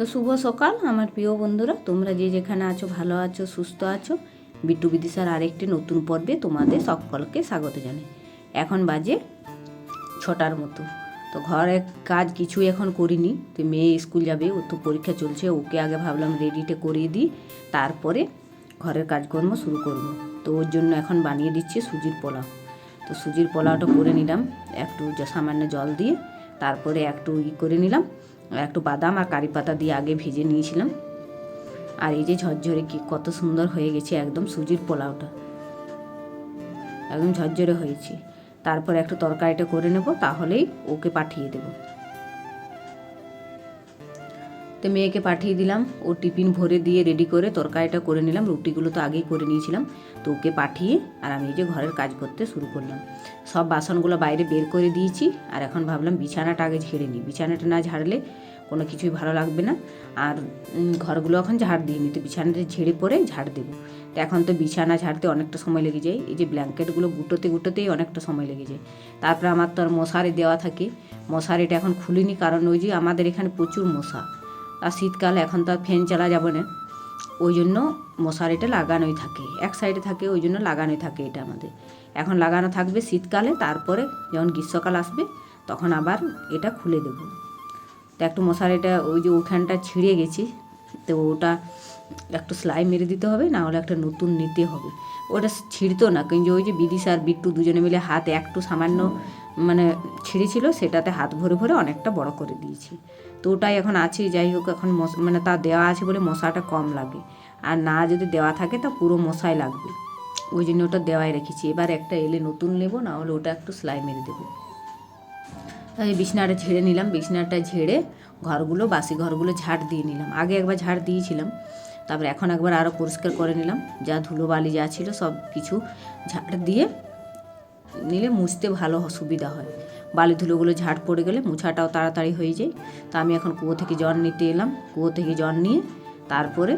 তো শুভ সকাল, আমার প্রিয় বন্ধুরা। তোমরা যে যেখানে আছো, ভালো আছো, সুস্থ আছো, বিট্টু বিদিশার আরেকটি নতুন পর্বে তোমাদের সকলকে স্বাগত জানাই। এখন বাজে ছটার মতো। তো ঘরের কাজ কিছু এখন করিনি। তো মেয়ে স্কুল যাবে, ও তো পরীক্ষা চলছে, ওকে আগে ভাবলাম রেডিটা করিয়ে দিই। তারপরে ঘরের কাজকর্ম শুরু করব। তো ওর জন্য এখন বানিয়ে দিচ্ছি সুজির পোলাও। তো সুজির পোলাওটা করে নিলাম, একটু সামান্য জল দিয়ে, তারপরে একটু ই করে নিলাম। আর একটু বাদাম আর কারি পাতা দিয়ে আগে ভেজে নিয়েছিলাম। আর এই যে ঝরঝরে কি কত সুন্দর হয়ে গেছে একদম সুজির পোলাওটা। একদম ঝরঝরে হয়েছে। তারপর একটু তরকারিটা করে নেব, তাহলেই ওকে পাঠিয়ে দেব। তো মেয়েকে পাঠিয়ে দিলাম, ও টিফিন ভরে দিয়ে রেডি করে তরকারিটা করে নিলাম। রুটিগুলো তো আগেই করে নিয়েছিলাম। তো ওকে পাঠিয়ে আর আমি যে ঘরের কাজ করতে শুরু করলাম। সব বাসনগুলো বাইরে বের করে দিয়েছি। আর এখন ভাবলাম বিছানাটা আগে ঝেড়ে নিই। বিছানাটা না ঝাড়লে কোনো কিছুই ভালো লাগবে না। আর ঘরগুলো এখন ঝাড় দিইনি তো বিছানাটা ঝেড়ে পরে ঝাড় দেবো। তো এখন তো বিছানা ঝাড়তে অনেকটা সময় লেগে যায়। এই যে ব্ল্যাঙ্কেটগুলো গুটোতে গুটোতেই অনেকটা সময় লেগে যায়। তারপরে আমার তো আর মশারি দেওয়া থাকে। মশারিটা এখন খুলিনি কারণ ওই যে আমাদের এখানে প্রচুর মশা। আর শীতকাল এখন তো আর ফ্যান চালা যাবে না। ওই জন্য মশারিটা লাগানোই থাকে। এক সাইডে থাকে, ওই জন্য লাগানোই থাকে এটা আমাদের। এখন লাগানো থাকবে শীতকালে, তারপরে যখন গ্রীষ্মকাল আসবে, তখন আবার এটা খুলে দেবো। তো একটু মশারিটা, ওই যে ওখানটা ছিঁড়ে গেছি, তো ওটা একটু সেলাই মেরে দিতে হবে না হলে একটা নতুন নিতে হবে। ওটা ছিঁড়তো না, কিন্তু ওই যে বিদিশা আর বিট্টু দুজনে মিলে হাত একটু সামান্য মানে ছিঁড়েছিল, সেটাতে হাত ভরে ভরে অনেকটা বড় করে দিয়েছি। তো ওটাই এখন আছে যাই হোক, এখন মানে তা দেওয়া আছে বলে মশাটা কম লাগে। আর না যদি দেওয়া থাকে, তা পুরো মশাই লাগবে। ওই জন্য ওটা দেওয়াই রেখেছি। এবার একটা এলে নতুন নেব, না হলে ওটা একটু সেলাই মেরে দেবো। তাই বিছনাটা ঝেড়ে নিলাম, বিছনাটা ঝেড়ে ঘরগুলো, বাসি ঘরগুলো ঝাড় দিয়ে নিলাম। আগে একবার ঝাড় দিয়েছিলাম, তারপরে এখন একবার আরও পরিষ্কার করে নিলাম। যা ধুলোবালি যা ছিল সব কিছু ঝাড় দিয়ে নিলে মুছতে ভালো সুবিধা হয়। বালি ধুলোগুলো ঝাড় পড়ে গেলে মুছাটাও তাড়াতাড়ি হয়ে যায়। তা আমি এখন কুয়ো থেকে জল নিতে এলাম। কুয়ো থেকে জল নিয়ে তারপরে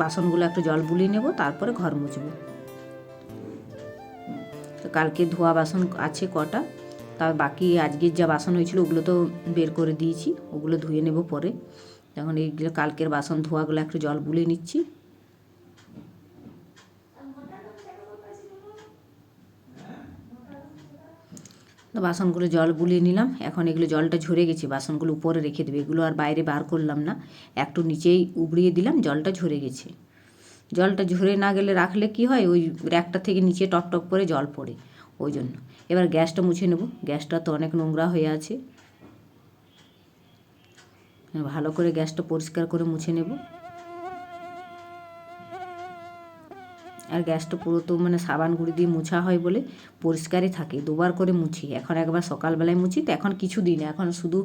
বাসনগুলো একটু জল বুলিয়ে নেব, তারপরে ঘর মুছবো। কালকে ধোয়া বাসন আছে কটা তার বাকি আজকের যা বাসন হয়েছিল ওগুলো তো বের করে দিয়েছি, ওগুলো ধুয়ে নেব পরে। এখন এইগুলো কালকের বাসন ধোয়াগুলো একটু জল বুলিয়ে নিচ্ছি। তো বাসনগুলো জল বুলিয়ে নিলাম। এখন এগুলো জলটা ঝরে গেছে, বাসনগুলো উপরে রেখে দেবে। এগুলো আর বাইরে বার করলাম না। একটু নিচেই উবড়িয়ে দিলাম, জলটা ঝরে গেছে। জলটা ঝরে না গেলে রাখলে কি হয়? ওই র্যাকটা থেকে নিচে টপ করে জল পড়ে, ওই জন্য। এবার গ্যাসটা মুছে নেব। গ্যাসটা তো অনেক নোংরা হয়ে আছে। ভালো করে গ্যাসটা পরিষ্কার করে মুছে নেব। আর গ্যাসটা পুরো তো মানে সাবান গুঁড়ি দিয়ে মুছা হয় বলে পরিষ্কারই থাকে দুবার করে মুছি। এখন একবার সকালবেলায় মুছি তো এখন কিছু দিই না এখন শুধু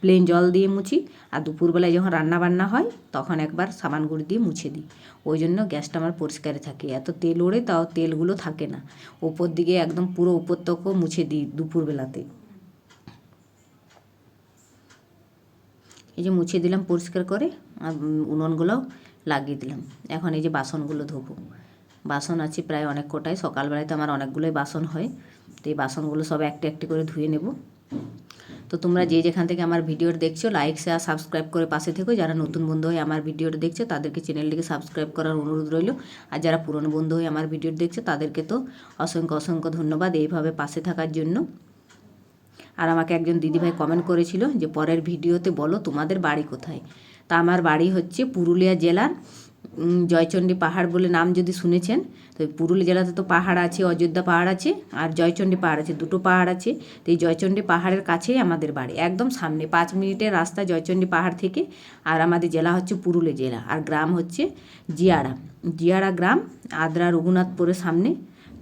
প্লেন জল দিয়ে মুছি আর দুপুরবেলায় যখন রান্না বান্না হয় তখন একবার সাবান গুঁড়ি দিয়ে মুছে দিই। ওই জন্য গ্যাসটা আমার পরিষ্কারই থাকে এত তেল ওড়ে তাও তেলগুলো থাকে না। ওপর দিকে একদম পুরো উপর তকও মুছে দিই দুপুরবেলাতে। এই যে মুছে দিলাম পরিষ্কার করে আর উম, উনুনগুলোও লাগিয়ে দিলাম। এখন এই যে বাসনগুলো ধোবো। বাসন আছে প্রায় অনেক কোটাই সকালবেলায় তো আমার অনেকগুলোই বাসন হয়। তো এই বাসনগুলো সব একটা একটি করে ধুয়ে নেব। তো তোমরা যে যেখান থেকে আমার ভিডিওটা দেখছ লাইক শেয়ার সাবস্ক্রাইব করে পাশে থেকো। যারা নতুন বন্ধু হয়ে আমার ভিডিওটা দেখছ, তাদেরকে চ্যানেলটিকে সাবস্ক্রাইব করার অনুরোধ রইল। আর যারা পুরনো বন্ধু হয়ে আমার ভিডিওটা দেখছ, তাদেরকে তো অসংখ্য অসংখ্য ধন্যবাদ এইভাবে পাশে থাকার জন্য। আর আমাকে একজন দিদিভাই কমেন্ট করেছিল যে, পরের ভিডিওতে বলো তোমাদের বাড়ি কোথায়? তা আমার বাড়ি হচ্ছে পুরুলিয়া জেলার জয়চণ্ডী পাহাড় বলে নাম যদি শুনেছেন, তো পুরুলিয়া জেলাতে তো পাহাড় আছে, অযোধ্যা পাহাড় আছে আর জয়চণ্ডী পাহাড় আছে, দুটো পাহাড় আছে। তো এই জয়চণ্ডী পাহাড়ের কাছেই আমাদের বাড়ি, একদম সামনে, পাঁচ মিনিটের রাস্তা জয়চণ্ডী পাহাড় থেকে। আর আমাদের জেলা হচ্ছে পুরুলিয়া জেলা, আর গ্রাম হচ্ছে জিয়ারা জিয়ারা গ্রাম, আদ্রা, রঘুনাথপুরের সামনে।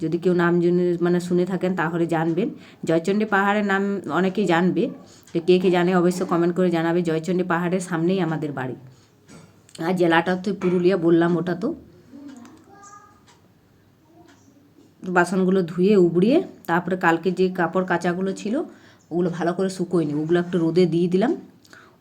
যদি কেউ নাম মানে শুনে থাকেন তাহলে জানবেন। জয়চণ্ডী পাহাড়ের নাম অনেকেই জানবে, তো কে কে জানে অবশ্য কমেন্ট করে জানাবে। জয়চণ্ডী পাহাড়ের সামনেই আমাদের বাড়ি। আর জেলাটা তো পুরুলিয়া, বললাম ওটা তো। বাসনগুলো ধুয়ে, উবড়িয়ে, তারপরে কালকে যে কাপড় কাচাগুলো ছিল, ওগুলো ভালো করে শুকোয়নি ওগুলো একটু রোদে দিয়ে দিলাম।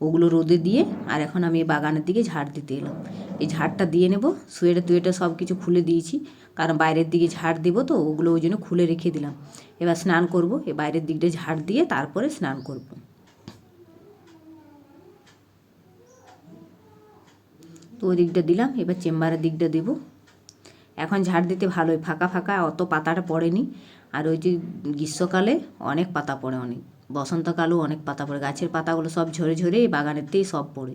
ওগুলো রোদে দিয়ে, আর এখন আমি বাগানের দিকে ঝাড় দিতে এলাম। এই ঝাড়টা দিয়ে নেব সুয়েটার টুয়েটার সব কিছু খুলে দিয়েছি, কারণ বাইরের দিকে ঝাড় দেবো তো, ওগুলো ওই জন্য খুলে রেখে দিলাম। এবার স্নান করব এই বাইরের দিকটা ঝাড় দিয়ে তারপরে স্নান করব। তো ওই দিকটা দিলাম, এবার চেম্বারের দিকটা দেব। এখন ঝাড় দিতে ভালোই ফাঁকা ফাঁকা, অত পাতাটা পড়েনি। আর ওই যে গ্রীষ্মকালে অনেক পাতা পড়ে অনেক, বসন্তকালেও অনেক পাতা পড়ে, গাছের পাতাগুলো সব ঝরে ঝরে এই বাগানেরতেই সব পড়ে।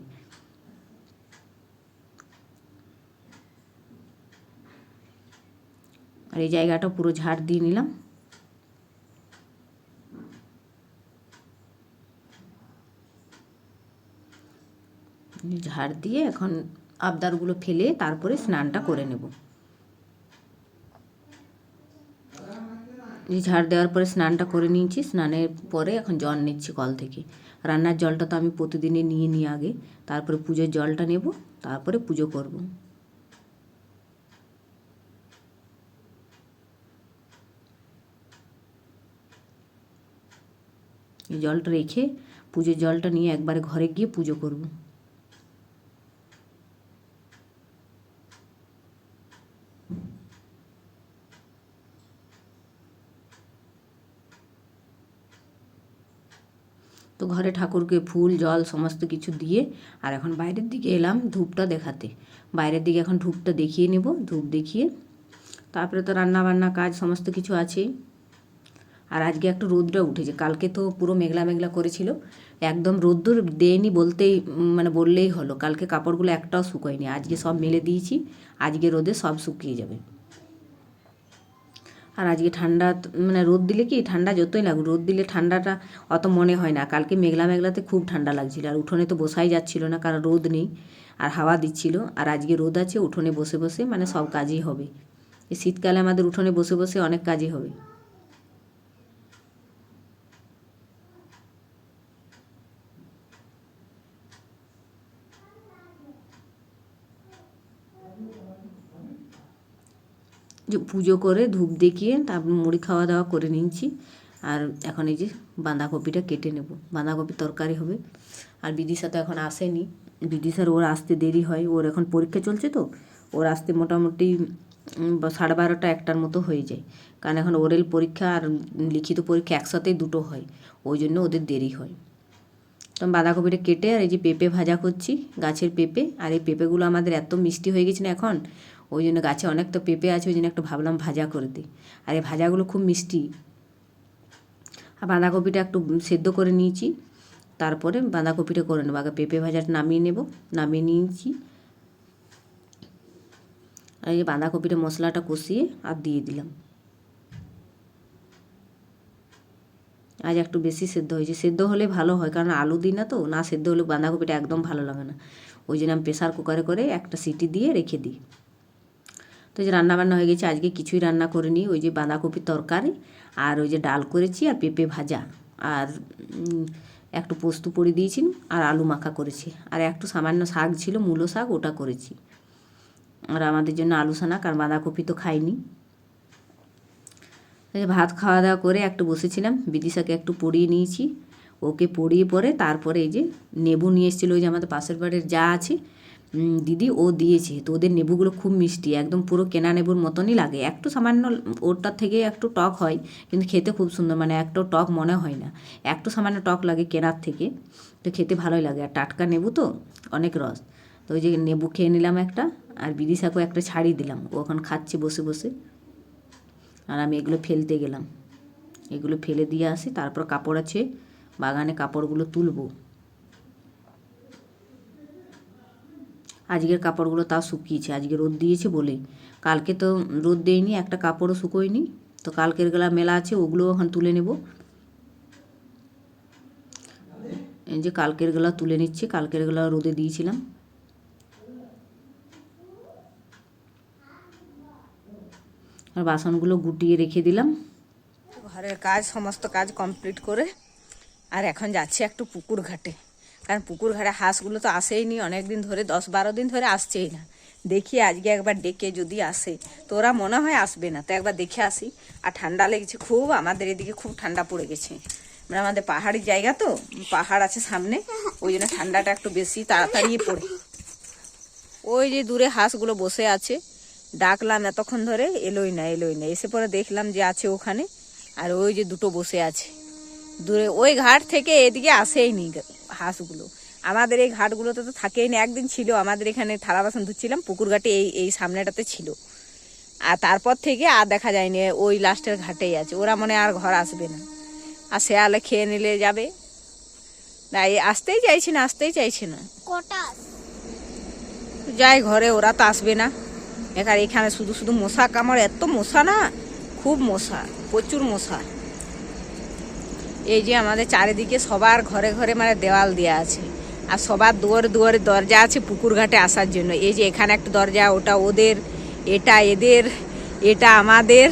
আর এই জায়গাটা পুরো ঝাড় দিয়ে নিলাম। ঝাড় দিয়ে এখন আবদারগুলো ফেলে তারপরে স্নানটা করে নেব। ঝাড় দেওয়ার পরে স্নানটা করে নিয়েছি। স্নানের পরে এখন জল নিচ্ছি কল থেকে। রান্নার জলটা তো আমি প্রতিদিনই নিয়ে নিই আগে। তারপরে পুজোর জলটা নেব, তারপরে পুজো করব। এই জলটা রেখে পুজোর জলটা নিয়ে একবারে ঘরে গিয়ে পুজো করব। তো ঘরে ঠাকুরকে ফুল, জল সমস্ত কিছু দিয়ে আর এখন বাইরের দিকে এলাম ধূপটা দেখাতে। বাইরের দিকে এখন ধূপটা দেখিয়ে নেব, ধূপ দেখিয়ে তারপরে তো রান্না বান্না কাজ সমস্ত কিছু আছেই। আর আজকে একটু রোদটা উঠেছে, কালকে তো পুরো মেঘলা মেঘলা করেছিল। একদম রোদ্দুর দেয়নি বলতেই মানে বললেই হলো, কালকে কাপড়গুলো একটাও শুকোয়নি, আজকে সব মেলে দিয়েছি, আজকে রোদে সব শুকিয়ে যাবে। আর আজকে ঠান্ডা মানে রোদ দিলে কি, ঠান্ডা যতই লাগুক, রোদ দিলে ঠান্ডাটা অত মনে হয় না। কালকে মেঘলা মেঘলাতে খুব ঠান্ডা লাগছিল। আর উঠোনে তো বসাই যাচ্ছিল না, কারণ রোদ নেই, আর হাওয়া দিচ্ছিল। আর আজকে রোদ আছে, উঠোনে বসে বসে মানে সব কাজই হবে। এই শীতকালে আমাদের উঠোনে বসে বসে অনেক কাজই হবে। পুজো করে ধূপ দেখিয়ে তারপর মুড়ি খাওয়া দাওয়া করে নিয়েছি। আর এখন এই যে বাঁধাকপিটা কেটে নেব। বাঁধাকপি তরকারি হবে। আর বিদিশা তো এখন আসেনি। বিদিশার ওর আসতে দেরি হয়। ওর এখন পরীক্ষা চলছে তো। ওর আসতে মোটামুটি সাড়ে বারোটা একটার মতো হয়ে যায়। কারণ এখন ওরেল পরীক্ষা আর লিখিত পরীক্ষা একসাথেই দুটো হয়। ওই জন্য ওদের দেরি হয়। তো বাঁধাকপিটা কেটে আর এই যে পেঁপে ভাজা করছি গাছের পেঁপে, আর এই পেঁপেগুলো আমাদের এত মিষ্টি হয়ে গেছে না এখন, ওই জন্য গাছে অনেক তো পেঁপে আছে, ওই জন্য একটু ভাবলাম ভাজা করে দিই। আর এই ভাজাগুলো খুব মিষ্টি। আর বাঁধাকপিটা একটু সেদ্ধ করে নিয়েছি, তারপরে বাঁধাকপিটা করে নেব। আগে পেঁপে ভাজাটা নামিয়ে নেব, নামিয়ে নিয়েছি। আর এই বাঁধাকপিটা মশলাটা কষিয়ে আর দিয়ে দিলাম। আজ একটু বেশি সেদ্ধ হয়েছে। সেদ্ধ হলে ভালো হয়, কারণ আলু দিই না তো, না সেদ্ধ হলে বাঁধাকপিটা একদম ভালো লাগে না। ওই জন্য আমি প্রেসার কুকারে করে একটা সিটি দিয়ে রেখে দিই। তো যে রান্নাবান্না হয়ে গেছে, আজকে কিছুই রান্না করিনি। ওই যে বাঁধাকপির তরকারি আর ওই যে ডাল করেছি আর পেঁপে ভাজা। আর একটু পোস্ত পড়ে দিয়েছি আর আলু মাখা করেছি। আর একটু সামান্য শাক ছিল, মূলো শাক, ওটা করেছি। আর আমাদের জন্য আলু সানা কারণ বাঁধাকপি তো খাইনি। ভাত খাওয়া দাওয়া করে একটু বসেছিলাম, বিদিশাকে একটু পড়িয়ে নিয়েছি। ওকে পড়িয়ে পরে তারপরে এই যে নেবু নিয়ে এসেছিল, ওই যে আমাদের পাশের বাড়ির যা আছে দিদি ও দিয়েছে। তো ওদের নেবুগুলো খুব মিষ্টি, একদম পুরো কেনা নেবুর মতনই লাগে। একটু সামান্য ওরটার থেকে একটু টক হয়, কিন্তু খেতে খুব সুন্দর মানে একটু টক মনে হয় না। একটু সামান্য টক লাগে কেনার থেকে, তো খেতে ভালোই লাগে। আর টাটকা নেবু তো অনেক রস। তো ওই যে নেবু খেয়ে নিলাম একটা, আর বিদিশাকেও একটা ছাড়িয়ে দিলাম। ও এখন খাচ্ছে বসে বসে। আর আমি এগুলো ফেলতে গেলাম। এগুলো ফেলে দিয়ে আসি, তারপর কাপড় আছে, বাগানে কাপড়গুলো তুলবো। আজকের কাপড়গুলো তাও শুকিয়েছে, আজকে রোদ দিয়েছে বলেই। কালকে তো রোদ দেয়নি, একটা কাপড়ও শুকোয়নি। তো কালকের গেলা মেলা আছে ওগুলো এখন তুলে নেব। এই যে কালকের গলা তুলে নিচ্ছি, কালকের গলা রোদে দিয়েছিলাম। বাসনগুলো গুটিয়ে রেখে দিলাম। ঘরের কাজ, সমস্ত কাজ কমপ্লিট করে আর এখন যাচ্ছি একটু পুকুর ঘাটে। কারণ পুকুর ঘাটে হাঁসগুলো তো আসেই নি অনেক দিন ধরে, দশ বারো দিন ধরে আসছেই না। দেখি আজকে একবার ডেকে যদি আসে। তো ওরা মনে হয় আসবে না, তো একবার দেখে আসি। আর ঠান্ডা লেগেছে খুব, আমাদের এদিকে খুব ঠান্ডা পড়ে গেছে। মানে আমাদের পাহাড়ি জায়গা তো, পাহাড় আছে সামনে, ওই জন্য ঠান্ডাটা একটু বেশি তাড়াতাড়ি পড়ে। ওই যে দূরে হাঁসগুলো বসে আছে ডাকলাম এতক্ষণ ধরে এলোই না এলোই না। এসে পরে দেখলাম যে আছে ওখানে আর ওই যে দুটো বসে আছে। দূরে ওই ঘাট থেকে এদিকে আসেই নি হাঁসগুলো। আমাদের এই ঘাটগুলোতে তো থাকেই না একদিন ছিল। আমাদের এখানে থালা বাসন ধুচ্ছিলাম পুকুর ঘাটে এই এই সামনেটাতে ছিল। আর তারপর থেকে আর দেখা যায়নি ওই লাস্টের ঘাটেই আছে। ওরা মনে আর ঘর আসবে না। আর শেয়ালে খেয়ে নিলে যাবে। না এই আসতেই চাইছে না আসতেই চাইছে না। কটা যাই ঘরে ওরা তো আসবে না। এখানে এখানে শুধু শুধু মশা কামড়, এত মশা না? খুব মশা, প্রচুর মশা। এই যে আমাদের চারিদিকে সবার ঘরে ঘরে মানে দেওয়াল দেওয়া আছে। আর সবার দুয়ারে দুয়ারে দরজা আছে পুকুর ঘাটে আসার জন্য। এই যে এখানে একটা দরজা, ওটা ওদের, এটা এদের, এটা আমাদের।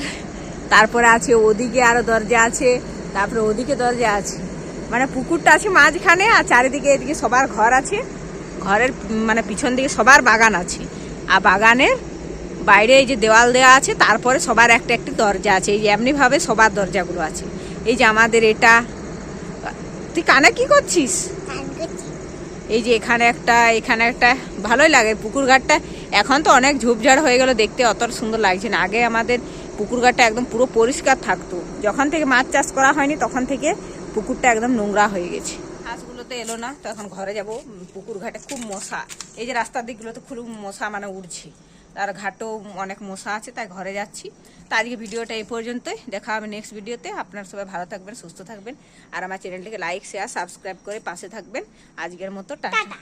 তারপরে আছে ওদিকে আরও দরজা আছে, তারপরে ওদিকে দরজা আছে। মানে পুকুরটা আছে মাঝখানে আর চারিদিকে এদিকে সবার ঘর আছে। ঘরের মানে পিছন দিকে সবার বাগান আছে। আর বাগানের বাইরে এই যে দেওয়াল দেওয়া আছে তারপরে সবার একটা একটি দরজা আছে। এই যে এমনিভাবে সবার দরজাগুলো আছে। এই যে আমাদের এটা তুই কানে কি করছিস? এই যে এখানে একটা এখানে একটা ভালোই লাগে। পুকুর ঘাটটা এখন তো অনেক ঝোপঝাড় হয়ে গেল দেখতে অত সুন্দর লাগছে না। আগে আমাদের পুকুর ঘাটটা একদম পুরো পরিষ্কার থাকতো। যখন থেকে মাছ চাষ করা হয়নি তখন থেকে পুকুরটা একদম নোংরা হয়ে গেছে। হাঁসগুলোতে এলো না তো এখন ঘরে যাব। পুকুর ঘাটে খুব মশা। এই যে রাস্তার দিকগুলোতে খুব মশা মানে উঠছে আর ঘাটও অনেক মশা আছে, তাই ঘরে যাচ্ছি। তো আজকে ভিডিওটা এই পর্যন্তই। দেখা হবে নেক্সট ভিডিওতে আপনার সবাই ভালো থাকবেন, সুস্থ থাকবেন। আর আমার চ্যানেলটিকে লাইক শেয়ার সাবস্ক্রাইব করে পাশে থাকবেন। আজকের মতো টাটা।